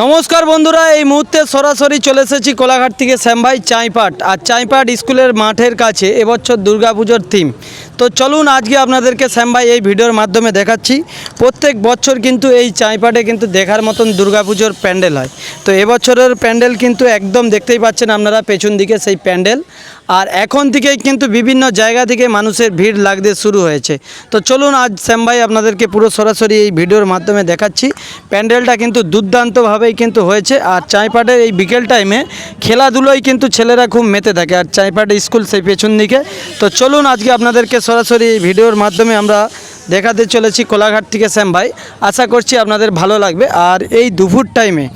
নমস্কার বন্ধুরা, এই মুহূর্তে সরাসরি চলে এসেছি কোলাঘাট থেকে শ্যামভাই চাঁইপাট। আর চাইপাট স্কুলের মাঠের কাছে এবছর দুর্গাপুজোর থিম তো চলুন আজকে আপনাদেরকে শ্যামভাই এই ভিডিওর মাধ্যমে দেখাচ্ছি। প্রত্যেক বছর কিন্তু এই চাইপাটে কিন্তু দেখার মতন দুর্গাপুজোর প্যান্ডেল হয়। তো এবছরের প্যান্ডেল কিন্তু একদম দেখতেই পাচ্ছেন আপনারা পেছন দিকে সেই প্যান্ডেল। আর এখন থেকেই কিন্তু বিভিন্ন জায়গা থেকে মানুষের ভিড় লাগতে শুরু হয়েছে। তো চলুন আজ শ্যামভাই আপনাদেরকে পুরো সরাসরি এই ভিডিওর মাধ্যমে দেখাচ্ছি। প্যান্ডেলটা কিন্তু দুর্দান্তভাবেই কিন্তু হয়েছে। আর চাইপাটের এই বিকেল টাইমে খেলাধুলোয় কিন্তু ছেলেরা খুব মেতে থাকে। আর চাইপাটে স্কুল সেই পেছন দিকে। তো চলুন আজকে আপনাদেরকে সরাসরি ভিডিওর মাধ্যমে আমরা দেখাতে চলেছি কোলাঘাট থেকে শ্যাম ভাই। আশা করছি আপনাদের ভালো লাগবে। আর এই দুপুর টাইমে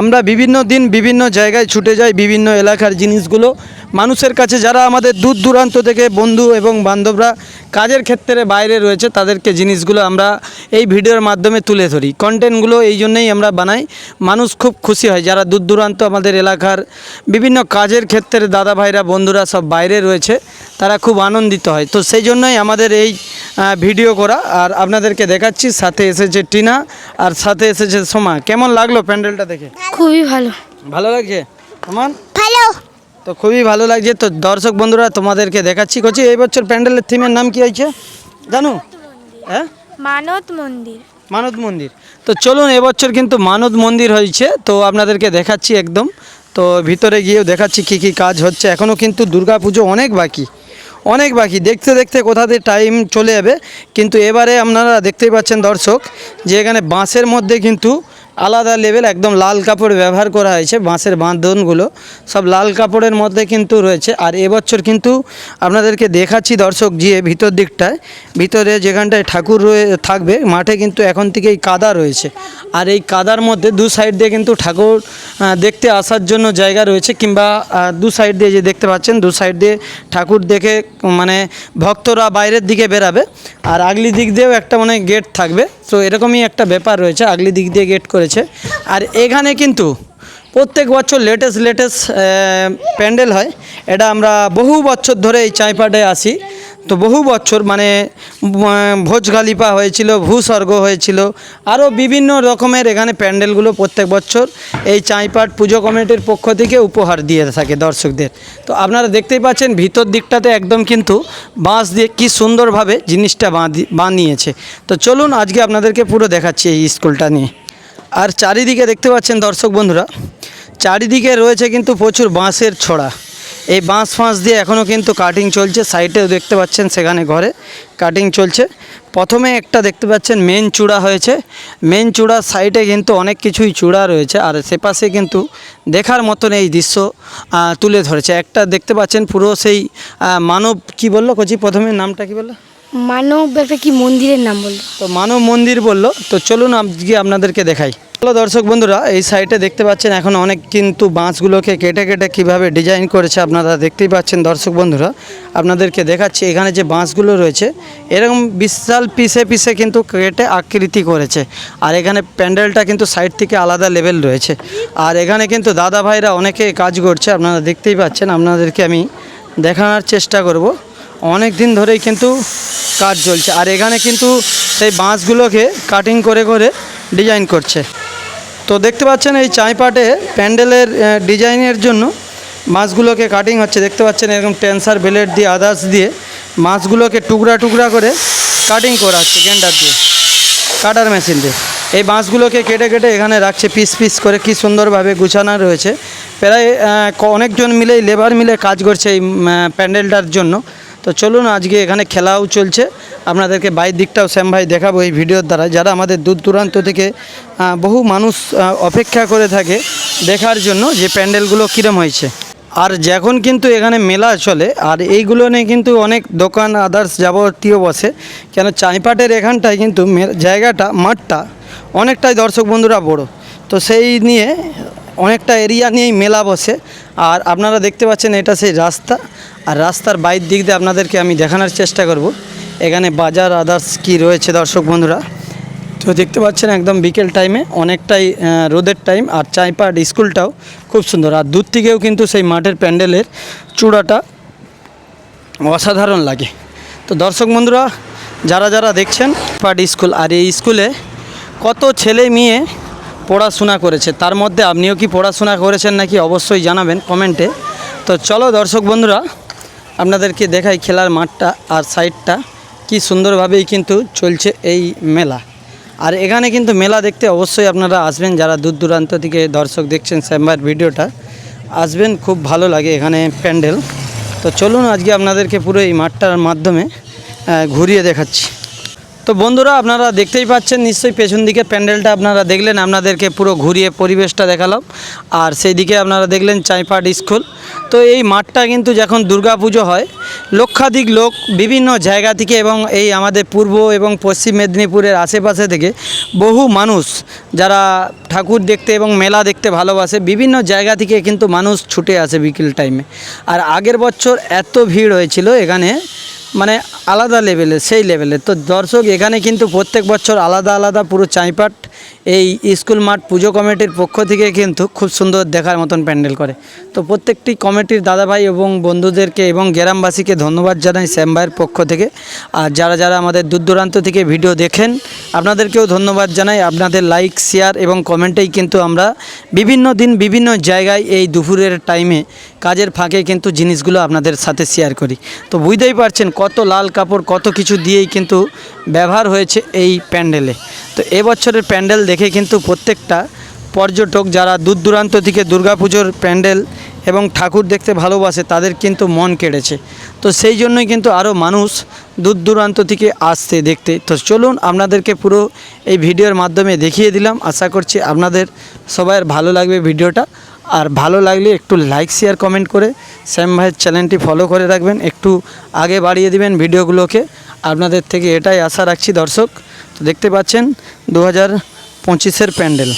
আমরা বিভিন্ন দিন বিভিন্ন জায়গায় ছুটে যাই, বিভিন্ন এলাকার জিনিসগুলো। মানুষের কাছে যারা আমাদের দূর দূরান্ত থেকে বন্ধু এবং বান্ধবরা কাজের ক্ষেত্রে বাইরে রয়েছে, তাদেরকে জিনিসগুলো আমরা এই ভিডিওর মাধ্যমে তুলে ধরি। কন্টেন্টগুলো এই জন্যেই আমরা বানাই। মানুষ খুব খুশি হয়। যারা দূর দূরান্ত আমাদের এলাকার বিভিন্ন কাজের ক্ষেত্রে দাদা ভাইরা, বন্ধুরা সব বাইরে রয়েছে। তারা খুব আনন্দিত হয়। তো সেই জন্যই আমাদের এই ভিডিও করা। আর আপনাদেরকে দেখাচ্ছি সাথে এসেছে টিনা আর সাথে এসেছে সোমা। কেমন লাগল প্যান্ডেলটা দেখে? খুবই ভালো। ভালো লাগছে? তোমার ভালো। তো খুবই ভালো লাগছে। তো দর্শক বন্ধুরা তোমাদেরকে দেখাচ্ছি। করছি এই বছর প্যান্ডেলের থিমের নাম কি হয়েছে? জানো? হ্যাঁ? মানত মন্দির। মানদ মন্দির। তো চলুন এবছর কিন্তু মানদ মন্দির হয়েছে। তো আপনাদেরকে দেখাচ্ছি একদম। তো ভিতরে গিয়েও দেখাচ্ছি কি কি কাজ হচ্ছে। এখনও কিন্তু দুর্গা পুজো অনেক বাকি। অনেক বাকি। দেখতে দেখতে কোথাতে টাইম চলে যাবে। কিন্তু এবারে আপনারা দেখতেই পাচ্ছেন দর্শক, যে এখানে বাঁশের মধ্যে কিন্তু আলাদা লেভেল একদম লাল কাপড় ব্যবহার করা হয়েছে, বাঁশের বাঁধনগুলো। সব লাল কাপড়ের মধ্যে কিন্তু রয়েছে। আর এবছর কিন্তু আপনাদেরকে দেখাচ্ছি দর্শক গিয়ে ভিতর দিকটায়, ভিতরে যেখানটায় ঠাকুর রয়ে, থাকবে, মাঠে কিন্তু এখন থেকেই কাদা রয়েছে। আর এই কাদার মধ্যে দু সাইড দিয়ে কিন্তু ঠাকুর দেখতে আসার জন্য জায়গা রয়েছে, কিংবা দু সাইড দিয়ে যে দেখতে পাচ্ছেন, দু সাইড দিয়ে ঠাকুর দেখে মানে ভক্তরা বাইরের দিকে বেরাবে। আর আগলি দিক দিয়েও একটা মানে গেট থাকবে। তো এরকমই একটা ব্যাপার রয়েছে, আগলি দিক দিয়ে গেট করেছে আর এখানে কিন্তু প্রত্যেক বছর লেটেস্ট লেটেস্ট প্যান্ডেল হয়। এটা আমরা বহু বছর ধরে এই চাইপাটে আসি তো বহু বছর মানে উম, ভোজ গালিপা হয়েছিল ভূস্বর্গ হয়েছিল আরও বিভিন্ন রকমের এখানে প্যান্ডেলগুলো প্রত্যেক বছর এই চাইপাট পুজো কমিটির পক্ষ থেকে উপহার দিয়ে থাকে দর্শকদের। তো আপনারা দেখতেই পাচ্ছেন ভিতর দিকটাতে একদম কিন্তু বাঁশ দিয়ে কি সুন্দরভাবে জিনিসটা বাঁধি- বানিয়েছে। তো চলুন আজকে আপনাদেরকে পুরো দেখাচ্ছি এই স্কুলটা নিয়ে। আর চারিদিকে দেখতে পাচ্ছেন দর্শক বন্ধুরা চারিদিকে রয়েছে কিন্তু প্রচুর বাঁশের ছড়া। এই বাঁশ ফাঁস দিয়ে এখনও কিন্তু কাটিং চলছে সাইডেও দেখতে পাচ্ছেন সেখানে ঘরে কাটিং চলছে। প্রথমে একটা দেখতে পাচ্ছেন মেন চূড়া হয়েছে মেন চূড়ার সাইডে কিন্তু অনেক কিছুই চূড়া রয়েছে আর সেপাশে কিন্তু দেখার মতন এই দৃশ্য তুলে ধরেছে। একটা দেখতে পাচ্ছেন পুরো সেই মানব কি বলল কচি প্রথমে নামটা কি বলল? মানব একটা কি মন্দিরের নাম বলল? তো মানব মন্দির বলল তো চলুন আজকে আপনাদেরকে দেখাই। হ্যালো দর্শক বন্ধুরা, এই সাইটে দেখতে পাচ্ছেন এখন অনেক কিন্তু বাঁশগুলোকে কেটে কেটে কীভাবে ডিজাইন করেছে আপনারা দেখতেই পাচ্ছেন দর্শক বন্ধুরা। আপনাদেরকে দেখাচ্ছি, এখানে যে বাঁশগুলো রয়েছে, এরকম বিশাল পিসে পিসে কিন্তু কেটে আকৃতি করেছে। আর এখানে প্যান্ডেলটা কিন্তু সাইড থেকে আলাদা লেভেল রয়েছে। আর এখানে কিন্তু দাদা ভাইরা অনেকে কাজ করছে, আপনারা দেখতেই পাচ্ছেন, আপনাদেরকে আমি দেখানোর চেষ্টা করব। অনেক দিন ধরেই কিন্তু কাজ চলছে, আর এখানে কিন্তু সেই বাঁশগুলোকে কাটিং করে করে ডিজাইন করছে। তো দেখতে পাচ্ছেন এই চাইপাটে প্যান্ডেলের ডিজাইনের জন্য মাছগুলোকে কাটিং হচ্ছে। দেখতে পাচ্ছেন এরকম টেন্সার বেলেট দিয়ে আদার্স দিয়ে মাছগুলোকে টুকরা টুকরা করে কাটিং করা হচ্ছে গেন্ডার দিয়ে কাটার মেশিন দিয়ে। এই বাঁশগুলোকে কেটে কেটে এখানে রাখছে পিস পিস করে। কি সুন্দরভাবে গুছানো রয়েছে। প্রায় অনেকজন মিলেই লেবার মিলে কাজ করছে এই প্যান্ডেলটার জন্য। তো চলুন আজকে এখানে খেলাও চলছে। আপনাদেরকে বাইরের দিকটাও শ্যাম ভাই দেখাবো এই ভিডিওর দ্বারা। যারা আমাদের দূর দূরান্ত থেকে বহু মানুষ অপেক্ষা করে থাকে দেখার জন্য যে প্যান্ডেলগুলো কীরম হয়েছে। আর যখন কিন্তু এখানে মেলা চলে, আর এইগুলো নিয়ে কিন্তু অনেক দোকান, আদার্স যাবতীয় বসে, কেন চাইপাটের এখানটায় কিন্তু জায়গাটা, মাঠটা অনেকটাই দর্শক বন্ধুরা বড়। তো সেই নিয়ে অনেকটা এরিয়া নিয়েই মেলা বসে। আর আপনারা দেখতে পাচ্ছেন এটা সেই রাস্তা। আর রাস্তার বাইর দিক দিয়ে আপনাদেরকে আমি দেখানোর চেষ্টা করব। এখানে বাজার আদার্স কি রয়েছে দর্শক বন্ধুরা? তো দেখতে পাচ্ছেন একদম বিকেল টাইমে অনেকটাই রোদের টাইম আর চাইপাট স্কুলটাও খুব সুন্দর। আর দূর থেকেও কিন্তু সেই মাঠের প্যান্ডেলের চূড়াটা অসাধারণ লাগে। তো দর্শক বন্ধুরা, যারা যারা দেখছেন পাট স্কুল আর এই স্কুলে কত ছেলে মেয়ে পড়াশোনা করেছে, তার মধ্যে আপনিও কি পড়াশোনা করেছেন নাকি অবশ্যই জানাবেন কমেন্টে তো চলো দর্শক বন্ধুরা, আপনাদেরকে দেখাই খেলার মাঠটা আর সাইডটা কি সুন্দরভাবেই কিন্তু চলছে এই মেলা। আর এখানে কিন্তু মেলা দেখতে অবশ্যই আপনারা আসবেন, যারা দূর দূরান্ত থেকে দর্শক দেখছেন শ্যাম্বার ভিডিওটা, আসবেন, খুব ভালো লাগে এখানে প্যান্ডেল। তো চলুন আজকে আপনাদেরকে পুরো এই মাঠটার মাধ্যমে ঘুরিয়ে দেখাচ্ছি। তো বন্ধুরা, আপনারা দেখতেই পাচ্ছেন, নিশ্চয়ই পেছন দিকে প্যান্ডেলটা আপনারা দেখলেন, আপনাদেরকে পুরো ঘুরিয়ে পরিবেশটা দেখালাম। আর সেই দিকে আপনারা দেখলেন চাইপাট স্কুল। তো এই মাঠটা কিন্তু যখন দুর্গাপুজো হয়, লক্ষাধিক লোক বিভিন্ন জায়গা থেকে এবং এই আমাদের পূর্ব এবং পশ্চিম মেদিনীপুরের আশেপাশে থেকে বহু মানুষ, যারা ঠাকুর দেখতে এবং মেলা দেখতে ভালোবাসে, বিভিন্ন জায়গা থেকে কিন্তু মানুষ ছুটে আসে বিকেল টাইমে আর আগের বছর এত ভিড় হয়েছিল এখানে মানে আলাদা লেভেলে সেই লেভেলের তো দর্শক এখানে কিন্তু প্রত্যেক বছর আলাদা আলাদা পুরো চাইপাট এই স্কুল মাঠ পুজো কমিটির পক্ষ থেকে কিন্তু খুব সুন্দর দেখার মতন প্যান্ডেল করে। তো প্রত্যেকটি কমিটির দাদাভাই এবং বন্ধুদেরকে এবং গ্রামবাসীকে ধন্যবাদ জানাই শ্যামভাইয়ের পক্ষ থেকে। আর যারা যারা আমাদের দূর দূরান্ত থেকে ভিডিও দেখেন, আপনাদেরকেও ধন্যবাদ জানাই। আপনাদের লাইক, শেয়ার এবং কমেন্টেই কিন্তু আমরা বিভিন্ন দিন বিভিন্ন জায়গায় এই দুপুরের টাইমে কাজের ফাঁকে কিন্তু জিনিসগুলো আপনাদের সাথে শেয়ার করি। তো বুঝতেই পারছেন কত লাল কাপড়, কত কিছু দিয়েই কিন্তু ব্যবহার হয়েছে এই প্যান্ডেলে। তো এবছরের প্যান্ডেল দেখে কিন্তু প্রত্যেকটা পর্যটক যারা দূর দূরান্ত থেকে দুর্গাপুজোর প্যান্ডেল এবং ঠাকুর দেখতে ভালোবাসে, তাদের কিন্তু মন কেড়েছে। তো সেই জন্যই কিন্তু আরও মানুষ দূর দূরান্ত থেকে আসছে দেখতে। তো চলুন আপনাদেরকে পুরো এই ভিডিওর মাধ্যমে দেখিয়ে দিলাম। আশা করছি আপনাদের সবাইয়ের ভালো লাগবে ভিডিওটা। আর ভালো লাগলে একটু লাইক, শেয়ার, কমেন্ট করে শ্যাম ভাইয়ের চ্যানেলটি ফলো করে রাখবেন। একটু আগে বাড়িয়ে দিবেন ভিডিওগুলোকে। আপনাদের থেকে এটাই আশা রাখছি দর্শক। তো দেখতে পাচ্ছেন, দু হাজার পঁচিশের প্যান্ডেল।